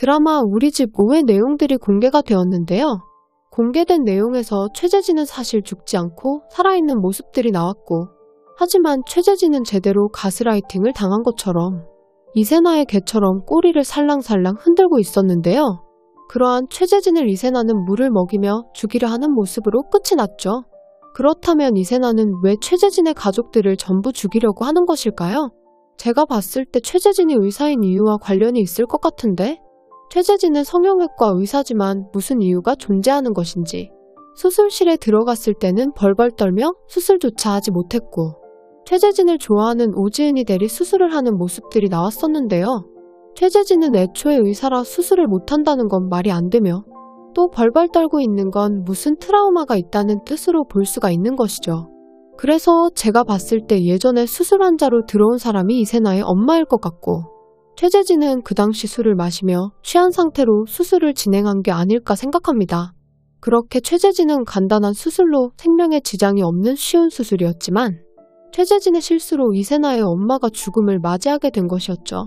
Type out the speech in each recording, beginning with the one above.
드라마 우리 집 5회 내용들이 공개가 되었는데요. 공개된 내용에서 최재진은 사실 죽지 않고 살아있는 모습들이 나왔고, 하지만 최재진은 제대로 가스라이팅을 당한 것처럼 이세나의 개처럼 꼬리를 살랑살랑 흔들고 있었는데요. 그러한 최재진을 이세나는 물을 먹이며 죽이려 하는 모습으로 끝이 났죠. 그렇다면 이세나는 왜 최재진의 가족들을 전부 죽이려고 하는 것일까요? 제가 봤을 때 최재진이 의사인 이유와 관련이 있을 것 같은데? 최재진은 성형외과 의사지만 무슨 이유가 존재하는 것인지. 수술실에 들어갔을 때는 벌벌 떨며 수술조차 하지 못했고, 최재진을 좋아하는 오지은이 대리 수술을 하는 모습들이 나왔었는데요. 최재진은 애초에 의사라 수술을 못한다는 건 말이 안 되며, 또 벌벌 떨고 있는 건 무슨 트라우마가 있다는 뜻으로 볼 수가 있는 것이죠. 그래서 제가 봤을 때 예전에 수술 환자로 들어온 사람이 이세나의 엄마일 것 같고, 최재진은 그 당시 술을 마시며 취한 상태로 수술을 진행한 게 아닐까 생각합니다. 그렇게 최재진은 간단한 수술로 생명에 지장이 없는 쉬운 수술이었지만, 최재진의 실수로 이세나의 엄마가 죽음을 맞이하게 된 것이었죠.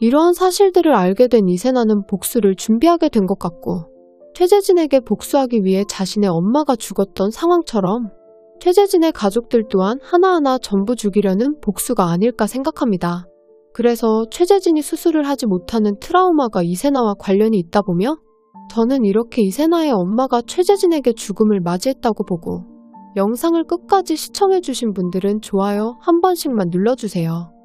이러한 사실들을 알게 된 이세나는 복수를 준비하게 된 것 같고, 최재진에게 복수하기 위해 자신의 엄마가 죽었던 상황처럼 최재진의 가족들 또한 하나하나 전부 죽이려는 복수가 아닐까 생각합니다. 그래서 최재진이 수술을 하지 못하는 트라우마가 이세나와 관련이 있다 보며 저는 이렇게 이세나의 엄마가 최재진에게 죽음을 맞이했다고 보고 영상을 끝까지 시청해주신 분들은 좋아요 한 번씩만 눌러주세요.